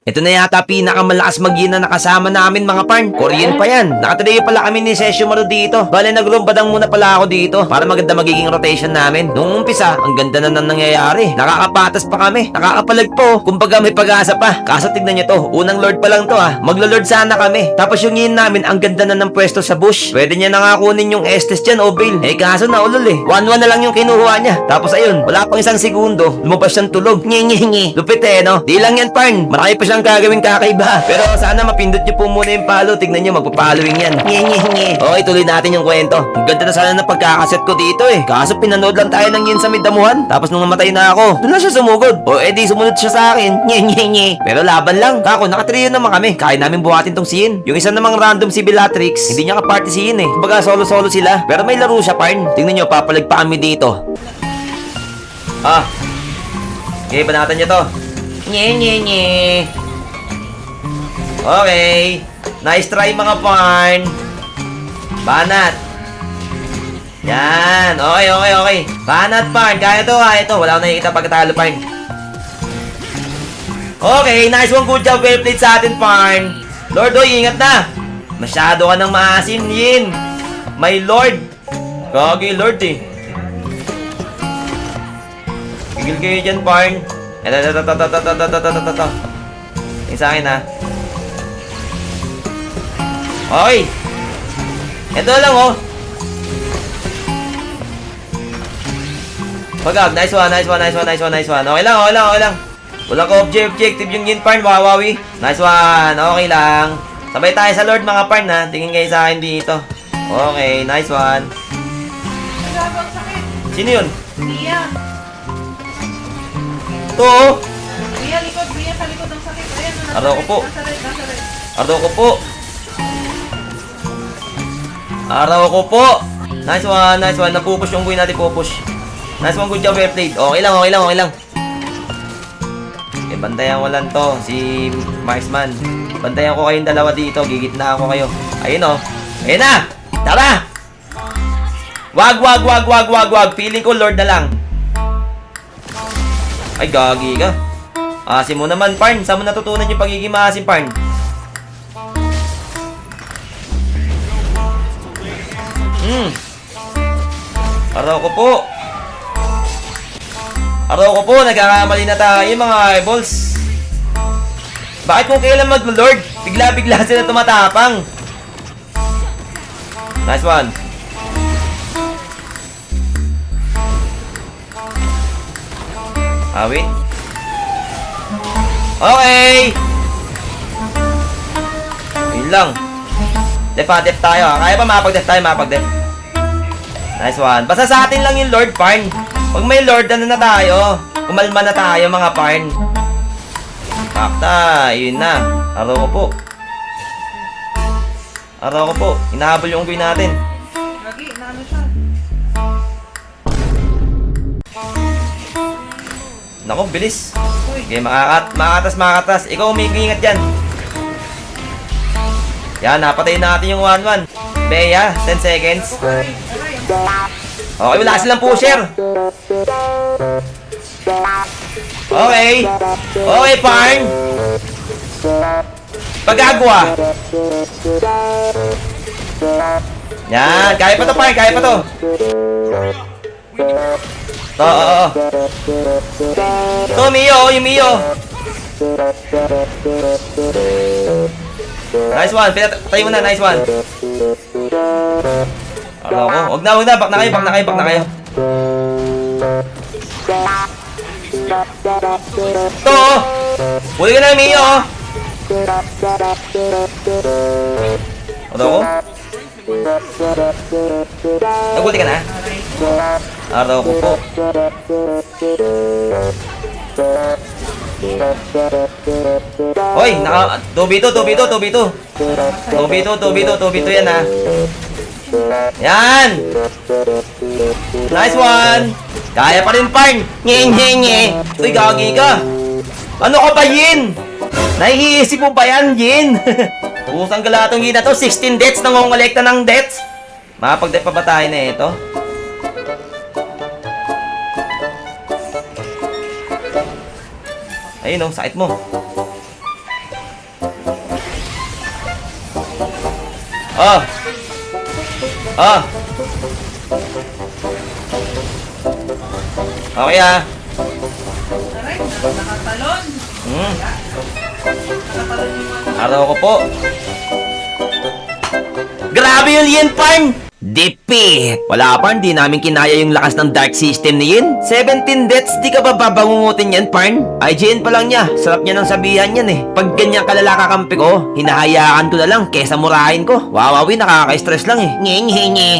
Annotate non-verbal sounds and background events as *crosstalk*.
Ito na yata pinakamalakas mag na nakasama namin mga parn. Korean pa yan. Nakatalayo pala kami ni Session Maru dito. Bale, nagrumbadang muna pala ako dito para maganda magiging rotation namin. Noong umpisa, ang ganda na nang nangyayari. Nakakapatas pa kami. Nakakapalag po. Kumbaga may pag-asa pa. Kaso tignan nyo to. Unang lord pa lang to ah. Maglo-lord sana kami. Tapos yung yin namin, ang ganda na ng pwesto sa bush. Pwede niya na nga kunin yung Estes dyan o Bale. Eh kaso na ulol eh. 1-1 na lang yung kinuha niya. Tapos ayun, wala pang isang segundo. Lumabas siyang tulog. Nye. Lupit eh no. Di lang yan parn. Marami pa siyang gagawin kakaiba. Pero sana mapindot niyo po muna yung palo. Tignan niyo, magpa-following yan. Nye nye nye. Okay, tuloy natin yung kwento. Ganda na sana ng pagkakaset ko dito eh. Kaso pinanood lang tayo ng yin sa midamuhan. Tapos nung namatay na ako, doon na siya sumugod. O edi sumunod siya sa akin. Nye nye nye. Pero laban lang. Kako, nakatriyo naman kami. Kaya namin buhatin tong si Yin. Yung isa namang random si Bellatrix, hindi niya ka-party si Yin eh. Kumbaga solo-solo sila. Pero may laro siya, parn. Tingnan niyo, papalag pa kami dito. Ah. Okay, banatan niyo to. Nye nye nye. Okay. Nice try mga parn. Banat. Yan. Okay, okay, okay. Banat parn. Kaya to ha. Ito, wala akong nakikita pagkatalo parn. Okay, nice one. Good job. Well played sa atin, parn. Lord, oy, ingat na. Masyado ka nang maasim, Yin. My Lord. Gagi, Lord eh. Tigil kayo dyan, parn. Eto, eto, eto, eto, eto, eto, eto, eto, eto. Tingin sa akin, ha. Okay. Ito lang, oh. Pagab, nice one, nice one, nice one, nice one, nice one. Okay lang, okay lang, okay lang. Wala ko objective yung yin parn, wawawi. Nice one, okay lang. Sabay tayo sa Lord mga parn ha. Tingin kayo sa akin dito. Okay, nice one. Sino yun? Bia. To, oh. Bia, likod. Bia sa likod ng sakit. Ayan, nasa Araw ko po. Nasa red, nasa red. Araw ko po. Araw ko po. Nice one, nice one. Napupush yung buhay natin, pupush. Nice one, good job, well played. Okay lang, okay lang, okay lang. Eh, bantayan ko lang to, si Marksman. Bantayan ko kayong dalawa dito, gigitna ako kayo. Ayun oh. Ayun na! Tara! Wag, wag, wag, wag, wag, wag. Feeling ko Lord na lang. Ay, gagi ka. Asim mo naman, Parn. Saan mo natutunan yung pagiging maasim, Parn? Hmm. Araw ko po. Araw ko po, nagkakamali na tayo mga eyeballs. Bakit kung kailan mag-lord, bigla-bigla *laughs* sila tumatapang? Nice one. Wait. Okay! Yun lang. Def ha, tayo ha. Kaya pa mapag-def tayo, mapag-def. Nice one. Basta sa atin lang yung Lord Parn. Pag may Lord, ano na tayo? Kumalma na tayo mga Parn. Takta, yun na. Araw ko po. Araw ko po. Hinahabol yung unggoy natin. Lagi, naano siya. Nako, bilis. Okay, makakat, makatas, makatas. Ikaw umiingat dyan. Yan, napatay natin yung 1-1. Bea, 10 seconds. Aray. Okay, wala silang pusher. Okay. Okay, Parn. Pagagawa. Yan, kaya pa to, Parn. Kaya pa to. Oo, oo. To, Mio, yung Mio. Nice one. Pinatay mo na, nice one. Ano ko? Huwag na, huwag na. Back na kayo, back na kayo, back na kayo. To! oh. Huli ka na, Mio! oh. Ano ko? Nagulti ka na? Araw ko po. Hoy, naka... 2v2, 2v2, 2v2. 2v2, 2v2, 2v2 yan ha. Yan! Nice one! Kaya pa rin, Parn! Nye, nye, nye! Uy, gagi ka! Ano ka ba, Yin? Naiisip mo ba yan, Yin? *laughs* Pusang galatong Yin na to, 16 deaths, nangongolekta ng deaths! Makapag-death pa ba tayo na ito? Ayun o, sakit mo. Oh! Oh. Okay ah. Aray, nakatalon. Hmm. Nakatalon yung ano. Araw ko po. Grabe yung Yin Parn! Defeat! Wala Parn, di namin kinaya yung lakas ng dark system ni Yin. 17 deaths, di ka ba babangungutin yan, Parn? IGN pa lang niya, sarap niya ng sabihan yan eh. Pag ganyan kalala kakampi ko, hinahayaan ko na lang kesa murahin ko. Wawawi, nakaka-stress lang eh. Nye, nye, nye.